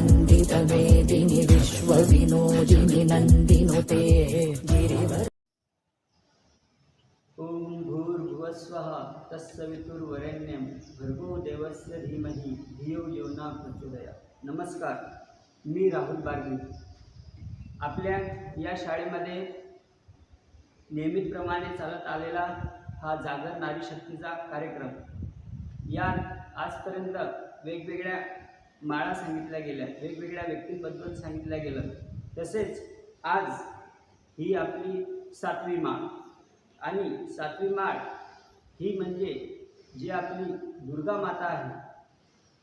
नन्दितमेदिनि विश्वविनोदिनि नन्दिनुते गिरिवर ओम भूर्भुवस्वः तत्सवितुर्वरेण्यं भर्गो देवस्य धीमहि धियो यो न प्रचोदया। नमस्कार मी राहुल बारगी आपल्या या शाळेमध्ये नियमितप्रमाणे चालत आलेला हा जागर नारी शक्तीचा कार्यक्रम. यात आजपर्यंत वेगवेगळ्या माळा सांगितल्या गेल्या वेगवेगळ्या व्यक्तींबद्दल सांगितल्या गेलं. तसेच आज ही आपली सातवी माळ. आणि सातवी माळ ही म्हणजे जी आपली दुर्गा माता आहे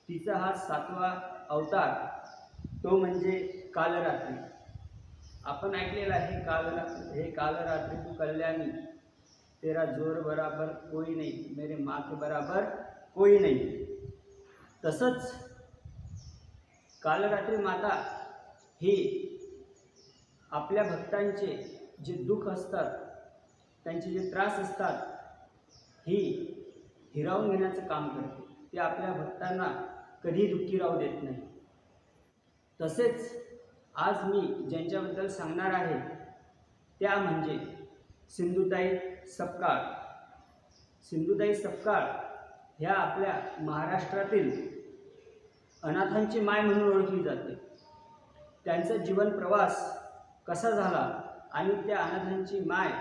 तिचा हा सातवा अवतार तो म्हणजे कालरात्री. आपण ऐकलेलं आहे कालरात्री हे कालरात्री तू कल्याणी तेरा जोर बराबर कोई नाही मेरे माँ के बराबर कोई नाही. तसंच कालरात्री माता ही आपल्या भक्तांचे जे दुःख असतात त्यांचे जे त्रास असतात ही हिरावून घेण्याचं काम करते. ते आपल्या भक्तांना कधी दुःखी राहू देत नाही. तसेच आज मी ज्यांच्याबद्दल सांगणार आहे त्या म्हणजे सिंधुताई सपकाळ. सिंधुताई सपकाळ ह्या आपल्या महाराष्ट्रातील अनाथांची माय म्हणून ओळखली जाते. त्यांचा जीवन प्रवास कसा झाला आणि त्या अनाथांची माय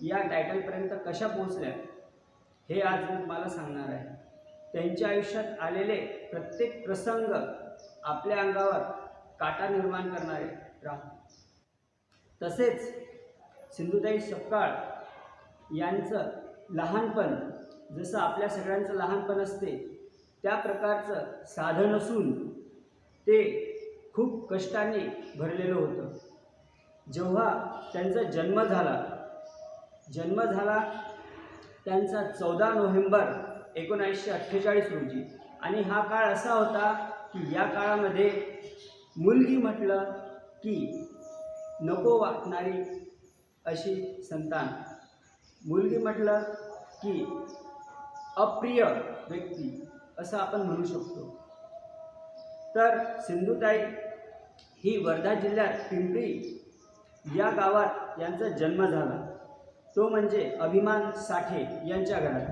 या टायटलपर्यंत कशा पोहोचल्या हे आज मी तुम्हाला सांगणार आहे. त्यांच्या आयुष्यात आलेले प्रत्येक प्रसंग आपल्या अंगावर काटा निर्माण करणारे राहतात तसेच सिंधुताई सपकाळ यांचं लहानपण जसं आपल्या सगळ्यांचं लहानपण असते त्या प्रकारचं साधन असून ते खूप कष्टाने भरलेलं होतं. जेव्हा त्यांचा जन्म झाला जन्म झाला त्यांचा चौदा नोव्हेंबर एकोणावीसशे अठ्ठेचाळीस रोजी. आणि हा काळ असा होता की या काळामध्ये मुलगी म्हटलं की नको वाटणारी अशी संतान. मुलगी म्हटलं की अप्रिय व्यक्ती. असं आपण म्हणू शकतो. तर सिंधुताई ही वर्धा जिल्ह्यात पिंपरी या गावात यांचा जन्म झाला. तो म्हणजे अभिमान साठे यांच्या घरात.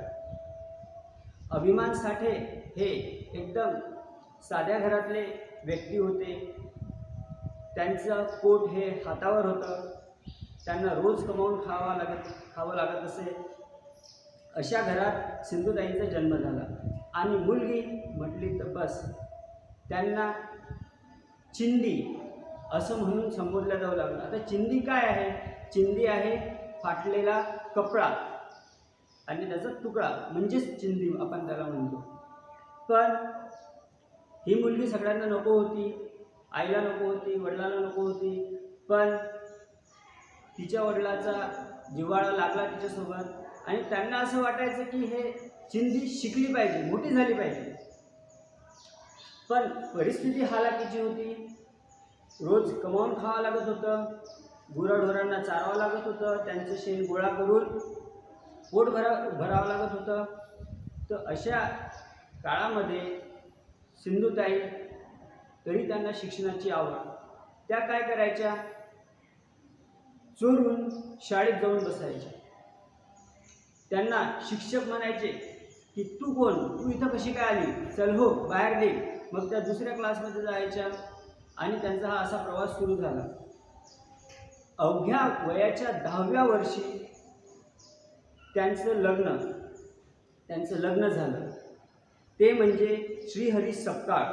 अभिमान साठे हे एकदम साध्या घरातले व्यक्ती होते. त्यांचं पोट हे हातावर होतं. त्यांना रोज कमावून खावा लागत खावं लागत असे. अशा घरात सिंधुताईंचा जन्म झाला. आणि मुलगी म्हटली तर बस. त्यांना चिंदी असं म्हणून संबोधलं जाऊ लागलं. आता चिंदी काय आहे? चिंदी आहे फाटलेला कपडा आणि त्याचा तुकडा. म्हणजेच चिंदी आपण त्याला म्हणतो. पण ही मुलगी सगळ्यांना नको होती आईला नको होती वडिलांना नको होती. पण तिच्या वडिलाचा जिव्हाळा लागला तिच्यासोबत आणि त्यांना असं वाटायचं की हे चिंदी शिकली पाहिजे मोठी झाली पाहिजे. पण परिस्थिती हालाकीची होती. रोज कमावून खावं लागत होतं गुराढोरांना चारावं लागत होतं त्यांचं शेण गोळा करून पोट भरा भरावं लागत होतं. तर अशा काळामध्ये सिंधुताई तरी त्यांना शिक्षणाची आवड. त्या काय करायच्या? चोरून शाळेत जाऊन बसायच्या. त्यांना शिक्षक म्हणायचे की तू कोण? तू इथं कशी काय आली? चल हो बाहेर दे मग त्या दुसऱ्या क्लासमध्ये जायच्या आणि त्यांचा हा असा प्रवास सुरू झाला. अवघ्या वयाच्या दहाव्या वर्षी त्यांचं लग्न त्यांचं लग्न झालं. ते म्हणजे श्रीहरी सपकाळ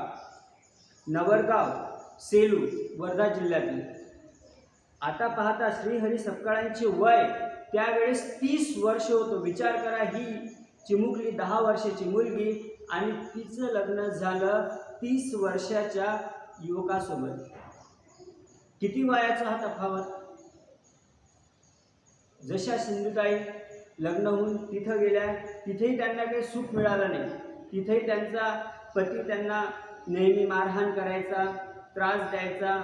नवरगाव सेलू वर्धा जिल्ह्यातील. आता पाहता श्रीहरी सपकाळांचे वय त्यावेळेस तीस वर्ष होतं. विचार करा ही चिमुकली दहा वर्षाची मुलगी आणि तिचं लग्न झालं तीस वर्षाच्या युवकासोबत. किती वयाचा हा तफावत? जशा सिंधुताई लग्न होऊन तिथं गेल्या तिथेही त्यांना काही सुख मिळालं नाही. तिथेही त्यांचा पती त्यांना नेहमी मारहाण करायचा त्रास द्यायचा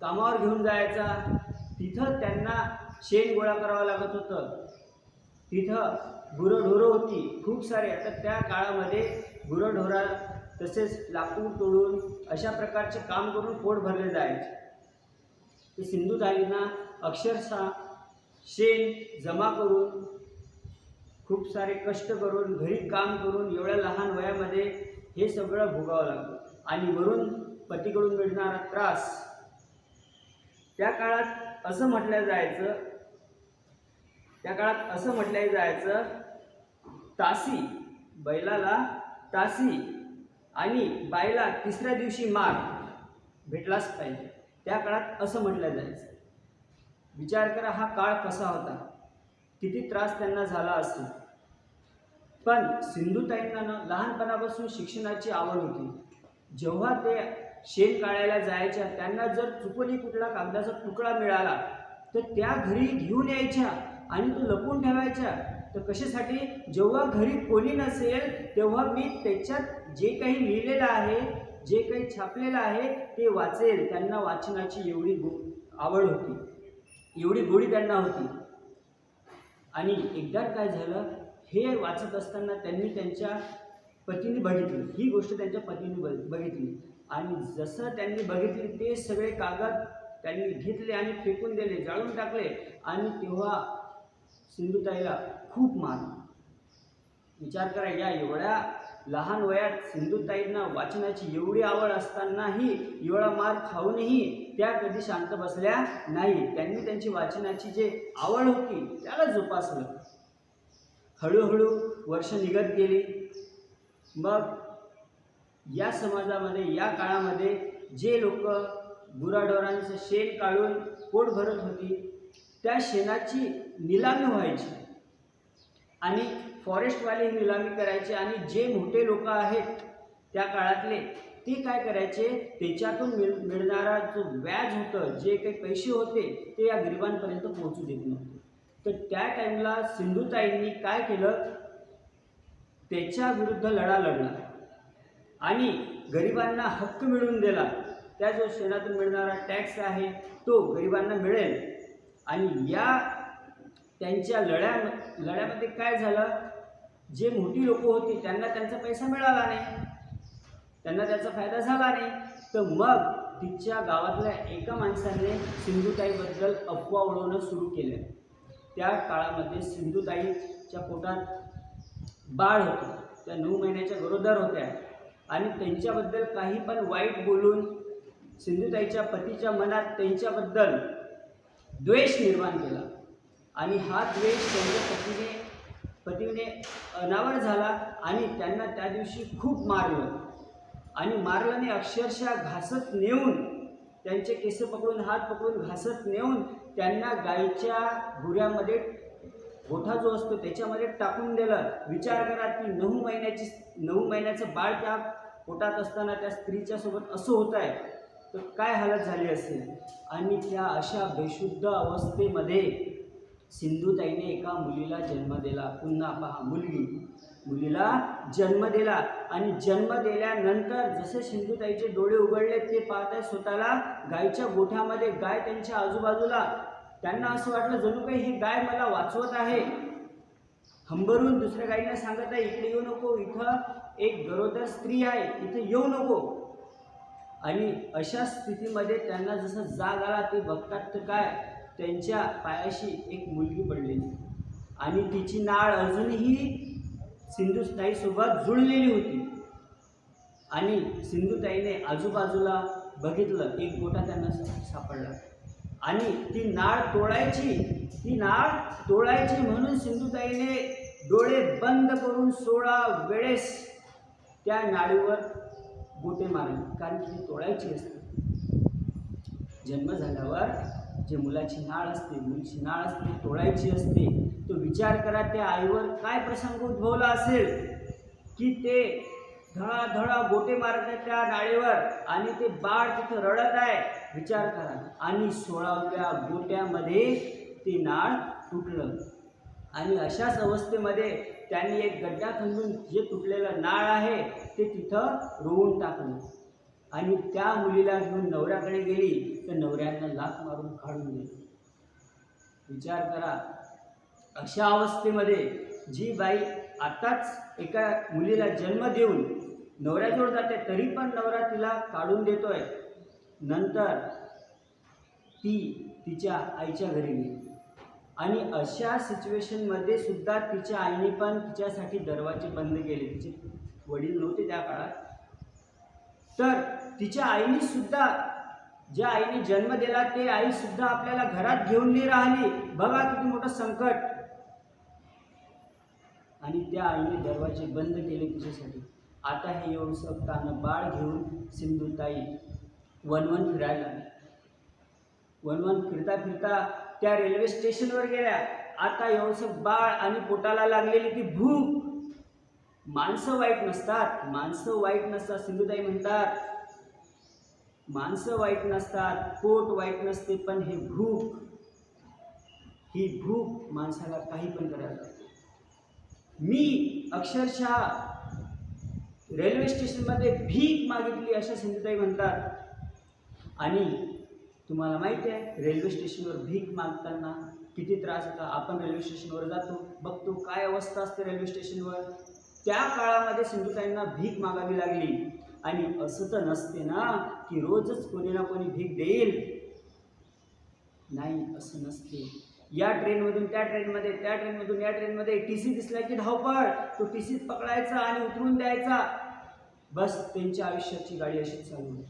कामावर घेऊन जायचा. तिथं त्यांना शेण गोळा करावं लागत होतं. तिथं गुरंढोरं होती. खूप सारे. आता त्या काळामध्ये गुरंढोरा तसेच लाकूड तोडून अशा प्रकारचे काम करून पोट भरले जायचे. ते सिंधुताईंना अक्षरशः शेण जमा करून खूप सारे कष्ट करून घरी काम करून एवढ्या लहान वयामध्ये हे सगळं भोगावं लागतं आणि वरून पतीकडून मिळणारा त्रास. त्या काळात असं म्हटलं जायचं त्या काळात असं म्हटलं जायचं तासी बैलाला तासी आणि बाईला तिसऱ्या दिवशी मार भेटलाच पाहिजे. त्या काळात असं म्हटलं जायचं. विचार करा हा काळ कसा होता. किती त्रास त्यांना झाला असेल. पण सिंधुताईंना ना लहानपणापासून शिक्षणाची आवड होती. जेव्हा ते शेण काढायला जायच्या त्यांना जर चुकली कुठला कागदाचा तुकडा मिळाला तर त्या घरी घेऊन यायच्या आणि तो लपून ठेवायच्या. तर कशासाठी? जेव्हा घरी कोणी नसेल तेव्हा मी त्याच्यात जे काही लिहिलेलं आहे जे काही छापलेलं आहे ते वाचेल. त्यांना वाचनाची एवढी गो आवड होती. एवढी गोडी त्यांना होती. आणि एकदा काय झालं हे वाचत असताना त्यांनी त्यांच्या पतीने बघितली. ही गोष्ट त्यांच्या पतीने बघ बघितली. आणि जसं त्यांनी बघितली ते सगळे कागद त्यांनी घेतले आणि फेकून दिले जाळून टाकले. आणि तेव्हा सिंधुताईला खूप मान विचार करा या एवढ्या लहान वयात सिंधुताईंना वाचनाची एवढी आवड असतानाही एवढा मार खाऊनही त्या कधी शांत बसल्या नाही. त्यांनी त्यांची वाचनाची जे आवड होती त्याला जोपासलं. हळूहळू वर्ष निघत गेली. मग या समाजामध्ये या काळामध्ये जे लोक गुराढोरांचं शेण काढून पोट भरत होती त्या शेणाची निलामी व्हायची. आणि फॉरेस्टवाले निलामी करायचे आणि जे मोठे लोक आहेत त्या काळातले ते काय करायचे? त्याच्यातून मिळ मिळणारा जो व्याज होतं जे काही पैसे होते ते या गरिबांपर्यंत पोहोचू देत नव्हते. तर त्या टाईमला सिंधुताईंनी काय केलं? त्याच्या विरुद्ध लढा लढला. आणि गरिबांना हक्क मिळवून दिला. त्या जो शेणातून मिळणारा टॅक्स आहे तो गरिबांना मिळेल. आणि या त्यांच्या लढ्या लढ्यामध्ये काय झालं? जे मोठी लोक होती त्यांना त्यांचा पैसा मिळाला नाही. त्यांना त्याचा फायदा झाला नाही. तर मग तिच्या गावातल्या एका माणसाने सिंधुताईबद्दल अफवा उडवणं सुरू केलं. त्या काळामध्ये सिंधुताईच्या पोटात बाळ होतं. त्या नऊ महिन्याच्या गरोदर होत्या. आणि त्यांच्याबद्दल काही पण वाईट बोलून सिंधुताईच्या पतीच्या मनात त्यांच्याबद्दल द्वेष निर्माण केला. आणि हा द्वेष त्यांच्या पतीने पतीने अनावर झाला आणि त्यांना त्या दिवशी खूप मारलं. आणि मारल्याने अक्षरशः घासत नेऊन त्यांचे केस पकडून हात पकडून घासत नेऊन त्यांना गाईच्या भुऱ्यामध्ये गोठा जो असतो त्याच्यामध्ये टाकून दिलं. विचार करा ती नऊ महिन्याची नऊ महिन्याचं बाळ त्या पोटात असताना त्या स्त्रीच्या सोबत असं होत आहे तर काय हालत झाली असेल? आणि त्या अशा बेशुद्ध अवस्थेमध्ये सिंधुताईने एका मुलीला जन्म दिला. पुन्हा पहा मुलगी. मुलीला जन्म दिला आणि जन्म दिल्यानंतर जसे सिंधुताईचे डोळे उघडले ते पाहत आहे स्वतःला गायच्या गोठ्यामध्ये गाय त्यांच्या आजूबाजूला. त्यांना असं वाटलं जणू काही ही गाय मला वाचवत आहे. हंबरून दुसऱ्या गायीला सांगत आहे इकडे येऊ नको इथं एक गरोदर स्त्री आहे इथे येऊ नको. आणि अशा स्थितीमध्ये त्यांना जसं जाग आला ते बघतात तर काय? त्यांच्या पायाशी एक मुलगी पडलेली. आणि तिची नाळ अजूनही सिंधुताईसोबत जुळलेली होती. आणि सिंधुताईने आजूबाजूला बघितलं एक गोटा त्यांना सापडला. आणि ती नाळ तोडायची ती नाळ तोडायची म्हणून सिंधुताईने डोळे बंद करून सोळा वेळेस त्या नाळीवर गोटे मारले. कारण की ती तोडायची असते. जन्म झाल्यावर जे मुलाची नाळ असते मुलीची नाळ असते तोडायची असते तो विचार करा त्या आईवर काय प्रसंग उद्भवला असेल? की ते धडाधडा गोटे मारत आहे त्या नाळेवर आणि ते बाळ तिथं रडत आहे? विचार करा. आणि सोळाव्या गोट्यामध्ये ते नाळ तुटलं. आणि अशाच अवस्थेमध्ये त्यांनी एक गड्डा खंडून जे तुटलेलं नाळ आहे ते तिथं रोवून टाकलं. आणि त्या मुलीला घेऊन नवऱ्याकडे गेली तर नवऱ्यानं लाथ मारून काढून दिली. विचार करा अशा अवस्थेमध्ये जी बाई आताच एका मुलीला जन्म देऊन नवऱ्याजवळ जाते तरी पण नवरा तिला काढून देतोय. नंतर ती तिच्या आईच्या घरी गेली. आणि अशा सिच्युएशनमध्ये सुद्धा तिच्या आईने पण तिच्यासाठी दरवाजे बंद केले. तिचे वडील नव्हते त्या काळात. तर तिच्या आईने सुद्धा ज्या आईने जन्म दिला ते आई सुद्धा आपल्याला घरात घेऊन नाही राहिली. बघा किती मोठं संकट. आणि त्या आईने दरवाजे बंद केले तिच्यासाठी. आता हे येऊ तानं बाळ घेऊन सिंधुताई वनवन फिरायला वनवन फिरता फिरता त्या रेल्वे स्टेशनवर गेल्या. आता एवढंसं बाळ आणि पोटाला लागलेली ती भूक. माणसं वाईट नसतात. माणसं वाईट नसतात सिंधुताई म्हणतात. माणसं वाईट नसतात पोट वाईट नसते पण हे भूक ही भूक माणसाला काही पण करायला लागते. मी अक्षरशः रेल्वे स्टेशनमध्ये भीक मागितली अशा सिंधुताई म्हणतात. आणि तुम्हाला माहिती आहे रेल्वे स्टेशनवर भीक मागताना किती त्रास होता. आपण रेल्वे स्टेशनवर जातो बघतो काय अवस्था असते रेल्वे स्टेशनवर. त्या काळामध्ये सिंधुताईंना भीक मागावी लागली. आणि असं तर नसते ना की रोजच कोणी ना कोणी भीक देईल. नाही असं नसते. या ट्रेनमधून त्या ट्रेनमध्ये त्या ट्रेनमधून या ट्रेनमध्ये टी सी दिसला की धावपळ. तो टी सीत पकडायचा आणि उतरून द्यायचा. बस त्यांच्या आयुष्याची गाडी अशी चालू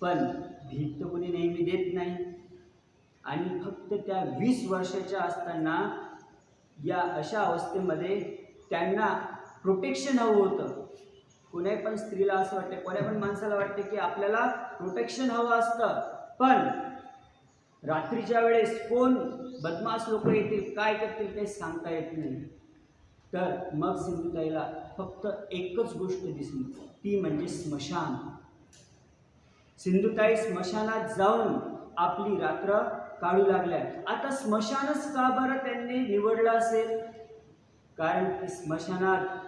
पण भीक तर कोणी नेहमी देत नाही. आणि फक्त त्या वीस वर्षाच्या असताना या अशा अवस्थेमध्ये त्यांना प्रोटेक्शन हवं होतं. कोण्या पण स्त्रीला असं वाटतं कोण्या पण माणसाला वाटते की आपल्याला प्रोटेक्शन हवं असतं. पण रात्रीच्या वेळेस कोण बदमाश लोक येतील काय करतील काही सांगता येत नाही. तर मग सिंधुताईला फक्त एकच गोष्ट दिसली ती म्हणजे स्मशान. सिंधुताई स्मशानात जाऊन आपली रात्र काढू लागल्या. आता स्मशानच का बरं त्यांनी निवडलं असेल? कारण की स्मशानात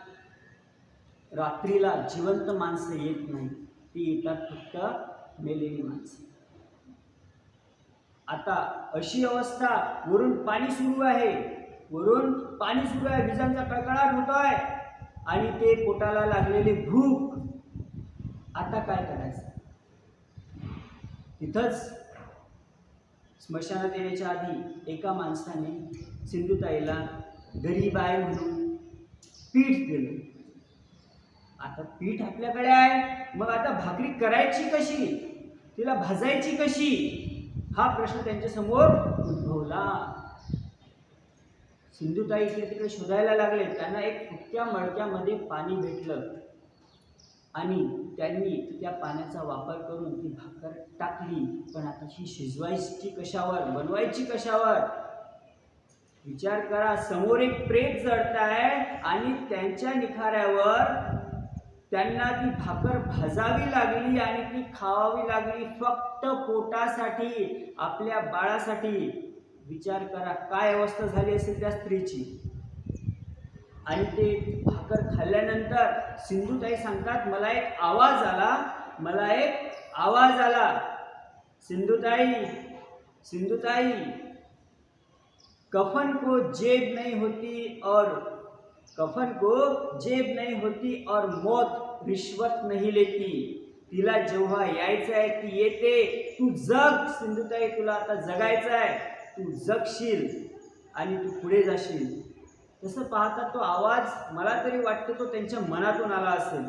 रात्रीला जिवंत माणसं येत नाही ती येतात फक्त मेलेली माणसं. आता अशी अवस्था वरून पाणी सुरू आहे. वरून पाणी सुरू आहे विजांचा कडकडाट आहे. आणि ते पोटाला लागलेले भूक. आता काय करायचं? तिथंच स्मशानात येण्याच्या आधी एका माणसाने सिंधुताईला गरीब आहे म्हणून पीठ दिलं. आता पीठ आपल्याकडे आहे. मग आता भाकरी करायची कशी? तिला भाजायची कशी? हा प्रश्न त्यांच्यासमोर उद्भवला. सिंधुताई इकडे तिकडे शोधायला लागले. त्यांना एक फुटक्या मडक्यामध्ये पाणी भेटलं. आणि त्यांनी त्या पाण्याचा वापर करून ती भाकर टाकली. पण आता ही शिजवायची कशावर? बनवायची कशावर? विचार करा. समोर एक प्रेत जडताय आणि त्यांच्या निखाऱ्यावर त्यांना ती भाकर भाजावी लागली आणि ती खावावी लागली फक्त पोटासाठी आपल्या बाळासाठी. विचार करा काय अवस्था झाली असेल त्या स्त्रीची? आणि ते भाकर खाल्ल्यानंतर सिंधुताई सांगतात मला एक आवाज आला मला एक आवाज आला. सिंधुताई सिंधुताई कफन को जेब नहीं होती और कफन को जेब नहीं होती और मौत रिश्वत नहीं लेती। तिला जेव्हा यायचं आहे ती येते तू जग सिंधुताई तुला आता जगायचं आहे. तू जगशील आणि तू पुढे जाशील. तसं पाहता तो आवाज मला तरी वाटतं तो त्यांच्या मनातून आला असेल.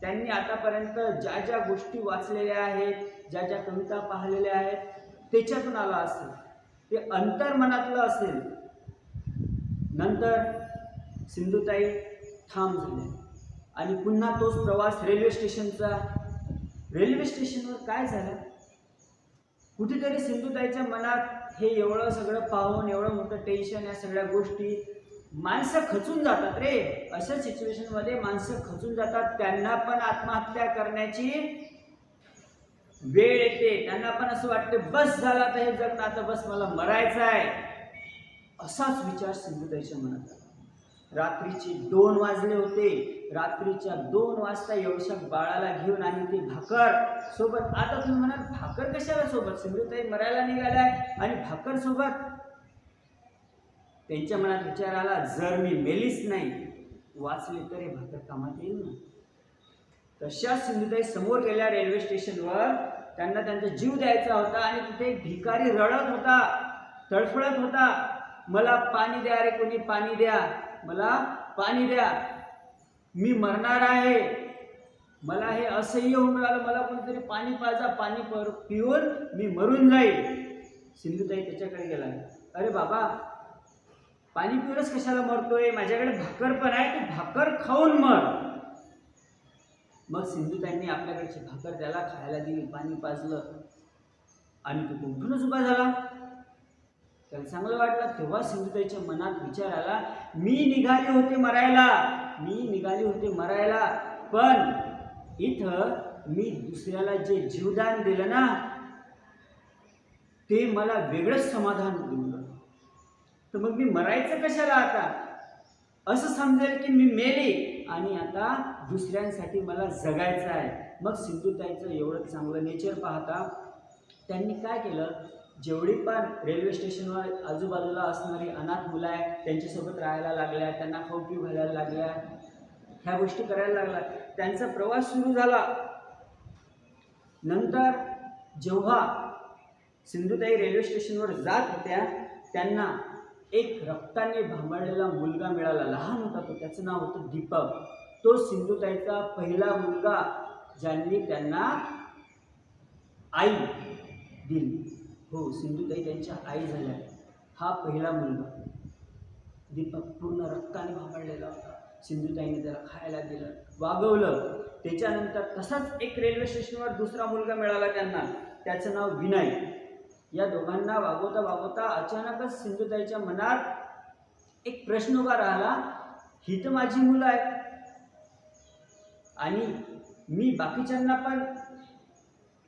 त्यांनी आतापर्यंत ज्या ज्या गोष्टी वाचलेल्या आहेत ज्या ज्या कविता पाहिलेल्या आहेत त्याच्यातून आला असेल. ते अंतर्मनातलं असेल. नंतर सिंधुताई ठाम झाले. आणि पुन्हा तोच प्रवास रेल्वे स्टेशनचा रेल्वे स्टेशनवर काय झालं? कुठेतरी सिंधुताईच्या मनात हे एवढं सगळं पाहून एवढं मोठं टेन्शन या सगळ्या गोष्टी माणसं खचून जातात रे. अशा सिच्युएशनमध्ये माणसं खचून जातात. त्यांना पण आत्महत्या करण्याची वेळ येते. त्यांना पण असं वाटतं बस झाला तर हे जगणं आता बस मला मरायचं आहे असाच विचार सिंधुताईच्या मनात आला. रात्रीचे दोन वाजले होते. रात्रीच्या दोन वाजता एवढ्या बाळाला घेऊन आणि ते भाकर सोबत. आता तुम्ही म्हणाल भाकर कशाला सोबत? सिंधुताई मरायला निघालाय आणि भाकर सोबत? त्यांच्या मनात विचार आला जर मी मेलीच नाही वाचले तर हे भाकर कामात येईल ना? तशा सिंधुताई समोर गेल्या रेल्वे स्टेशनवर. त्यांना त्यांचा जीव द्यायचा होता आणि तिथे एक भिकारी रडत होता तडफडत होता. मला पाणी द्या रे कोणी पाणी द्या. मला पाणी द्या. मी मरणार आहे. मला हे असह्य होऊन राहिलं. मला कोणीतरी पाणी पाजा पाणी पर पिऊन मी मरून जाईल. सिंधुताई त्याच्याकडे गेला. अरे बाबा पाणी पिऊनच कशाला मरतोय? माझ्याकडे भाकर पण आहे. तू भाकर खाऊन मर. मग सिंधुताईंनी आपल्याकडची भाकर त्याला खायला दिली. पाणी पाजलं. आणि तो कुठूनच उभा झाला. त्याला चांगलं वाटलं. तेव्हा सिंधुताईच्या मनात विचार आला मी निघाले होते मरायला. मी निघाले होते मरायला. पण इथं मी दुसऱ्याला जे जीवदान दिलं ना ते मला वेगळंच समाधान दिलं तर मग मी मरायचं कशाला आता? असं समजेल की मी मेले आणि आता दुसऱ्यांसाठी मला जगायचं आहे. मग सिंधुताईचं एवढं चांगलं नेचर पाहता त्यांनी काय केलं? जेवढी पण रेल्वे स्टेशनवर आजूबाजूला असणारी अनाथ मुलं आहेत त्यांच्यासोबत राहायला लागल्या त्यांना खाऊ पिऊ घालायला लागल्या ह्या गोष्टी करायला लागल्या. त्यांचा प्रवास सुरू झाला. नंतर जेव्हा सिंधुताई रेल्वे स्टेशनवर जात होत्या त्यांना एक रक्ताने भांबळलेला मुलगा मिळाला. लहान होता तो त्याचं नाव होतं दीपक. तो सिंधुताईचा पहिला मुलगा ज्यांनी त्यांना आई दिली. हो सिंधुताई त्यांच्या आई झाल्या. हा पहिला मुलगा. दीपक पूर्ण रक्ताने भांबळलेला होता. सिंधुताईने त्याला खायला दिलं वागवलं. त्याच्यानंतर तसाच एक रेल्वे स्टेशनवर दुसरा मुलगा मिळाला त्यांना. त्याचं नाव विनय. या दोघांना वागवता वागवता अचानकच सिंधुताईच्या मनात एक प्रश्न उभा राहिला. ही तर माझी मुलं आहेत. आणि मी बाकीच्यांना पण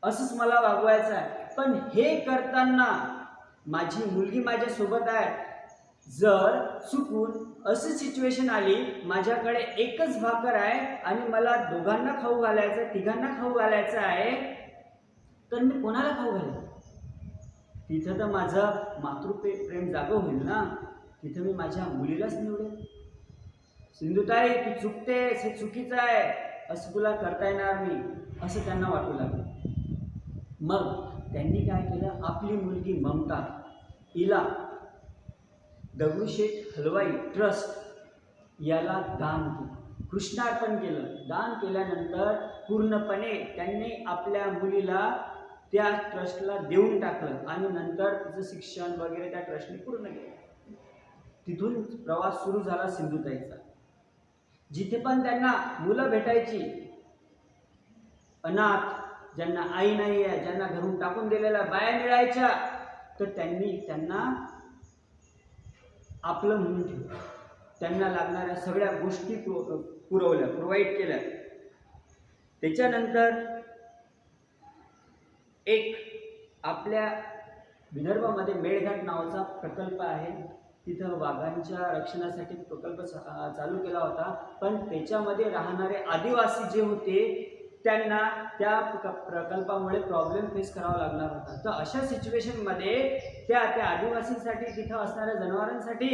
असंच मला वागवायचं आहे. पण हे करताना माझी मुलगी माझ्यासोबत आहे. जर चुकून अशी सिच्युएशन आली माझ्याकडे एकच भाकर आहे आणि मला दोघांना खाऊ घालायचं आहे तिघांना खाऊ घालायचं आहे तर मी कोणाला खाऊ घालेन तिथं तर माझं मातृपे प्रेम जागं होईल ना. तिथं मी माझ्या मुलीलाच निवडेन. सिंधुताई तू चुकतेस हे चुकीचं आहे. असं तुला करता येणार नाही असं त्यांना वाटू लागलं. मग त्यांनी काय केलं? आपली मुलगी ममता हिला दगडूशेठ हलवाई ट्रस्ट याला दान केलं. कृष्णार्पण केलं. दान केल्यानंतर पूर्णपणे त्यांनी आपल्या मुलीला त्या ट्रस्टला देऊन टाकलं आणि नंतर तिचं शिक्षण वगैरे त्या ट्रस्टने पूर्ण केलं. तिथून प्रवास सुरू झाला सिंधुताईचा. जिथे पण त्यांना मुलं भेटायची अनाथ ज्यांना आई नाही आहे ज्यांना घरून टाकून दिलेल्या बाया मिळायच्या तर त्यांनी त्यांना आपलं म्हणून ठेवलं. त्यांना लागणाऱ्या सगळ्या गोष्टी पुर पुरवल्या प्रोव्हाइड केल्या. त्याच्यानंतर एक आपल्या विदर्भामध्ये मेळघाट नावाचा प्रकल्प आहे. तिथं वाघांच्या रक्षणासाठी प्रकल्प चालू केला होता. पण त्याच्यामध्ये राहणारे आदिवासी जे होते त्यांना त्या प्रकल्पामुळे प्रॉब्लेम फेस करावा लागणार होता. तर अशा सिच्युएशनमध्ये त्या त्या आदिवासींसाठी तिथं असणाऱ्या जनावरांसाठी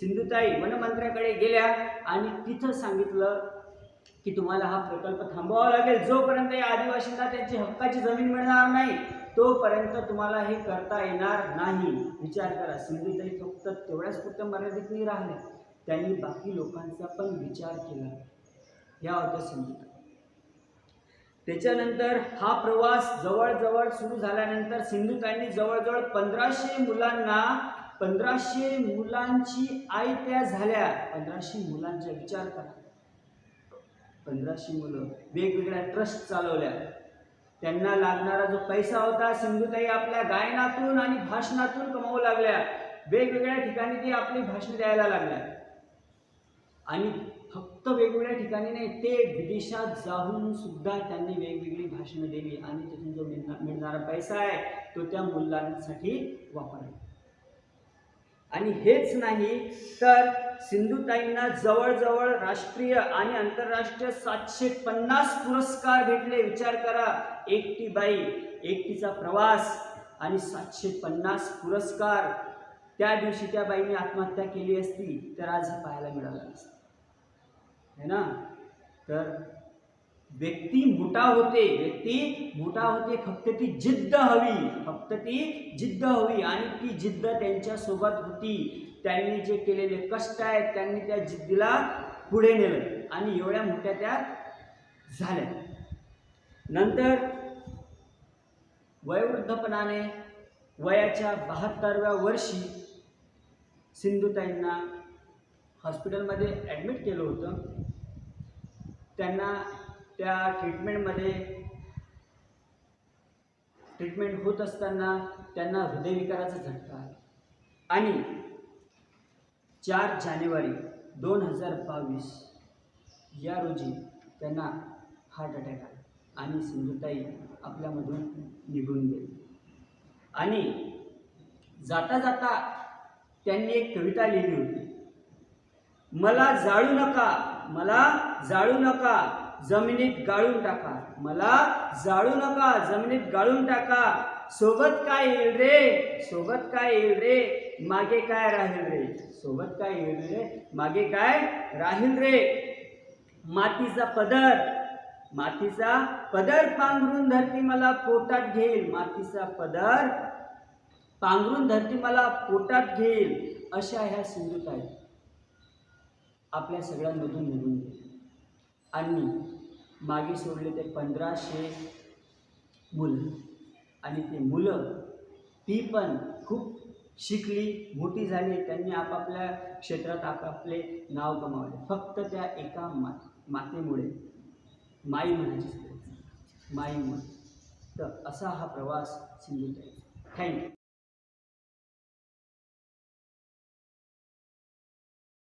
सिंधुताई वनमंत्र्याकडे गेल्या आणि तिथं सांगितलं की तुम्हाला हा प्रकल्प थांबवावा लागेल. जोपर्यंत या आदिवासींना त्यांची हक्काची जमीन मिळणार नाही तोपर्यंत तुम्हाला हे करता येणार नाही. विचार करा. सिंधुताई फक्त तेवढ्याच पुरत्या मर्यादित नाही राहिल्या त्यांनी बाकी लोकांचा पण विचार केला. या होत्या सिंधुताई. त्याच्यानंतर हा प्रवास जवळजवळ सुरू झाल्यानंतर सिंधुताईंनी जवळजवळ पंधराशे मुलांना पंधराशे मुलांची आई त्या झाल्या. पंधराशे मुलांचा विचार करा. पंधराशे मुलं वेगवेगळ्या ट्रस्ट चालवल्या. त्यांना लागणारा जो पैसा होता सिंधुताई आपल्या गायनातून आणि भाषणातून कमावू लागल्या. वेगवेगळ्या ठिकाणी ती आपली भाषण द्यायला लागल्या. आणि फक्त वेगवेगळ्या ठिकाणी नाही ते विदेशात जाऊन सुद्धा त्यांनी वेगवेगळी भाषणं दिली आणि तिथून जो मिळणारा पैसा आहे तो त्या मुलांसाठी वापरला. आणि हेच नाही तर सिंधुताईंना जवळजवळ राष्ट्रीय आणि आंतरराष्ट्रीय सातशे पन्नास पुरस्कार भेटले. विचार करा एकटी बाई एकटीचा प्रवास आणि सातशे पन्नास पुरस्कार. त्या दिवशी त्या बाईने आत्महत्या केली असती तर आज हे पाहायला मिळालं नसतं. है ना? तर व्यक्ती मोठा होते व्यक्ती मोठा होते फक्त ती जिद्द हवी फक्त ती जिद्द हवी आणि ती जिद्द त्यांच्यासोबत होती. त्यांनी जे केलेले कष्ट आहेत त्यांनी त्या जिद्दीला पुढे नेलं आणि एवढ्या मोठ्या त्या झाल्या. नंतर वयोवृद्धपणाने वयाच्या बहात्तरव्या वर्षी सिंधुताईंना हॉस्पिटलमध्ये ॲडमिट केलं होतं. त्यांना त्या ट्रीटमेंटमध्ये ट्रीटमेंट होत असताना त्यांना हृदयविकाराचा झटका आला. आणि चार जानेवारी दोन हजार बावीस या रोजी त्यांना हार्ट अटॅक आला आणि सिंधुताई आपल्यामधून निघून गेली आणि जाता जाता त्यांनी एक कविता लिहिली होती मला जाळू नका मला जाळू नका जमिनीत गाळून टाका. मला जाळू नका जमिनीत गाळून टाका. सोबत काय येईल रे? सोबत काय येईल रे? मागे काय राहील रे? सोबत काय येईल रे? मागे काय राहील रे? मातीचा पदर. मातीचा पदर पांघरून धरती मला पोटात घेईल. मातीचा पदर पांघरून धरती मला पोटात घेईल. अशा ह्या सिंधुताई आपल्या सगळ्यांमधून निघून गेल्या. आणि मागे सोडले ते पंधराशे मुलं. आणि ते मुलं ती पण खूप शिकली मोठी झाली त्यांनी आपापल्या क्षेत्रात आपापले नाव कमावले. फक्त त्या एका मा मातेमुळे माई म्हणायची माईमुळे तर असा हा प्रवास सिंधुताई थँक्यू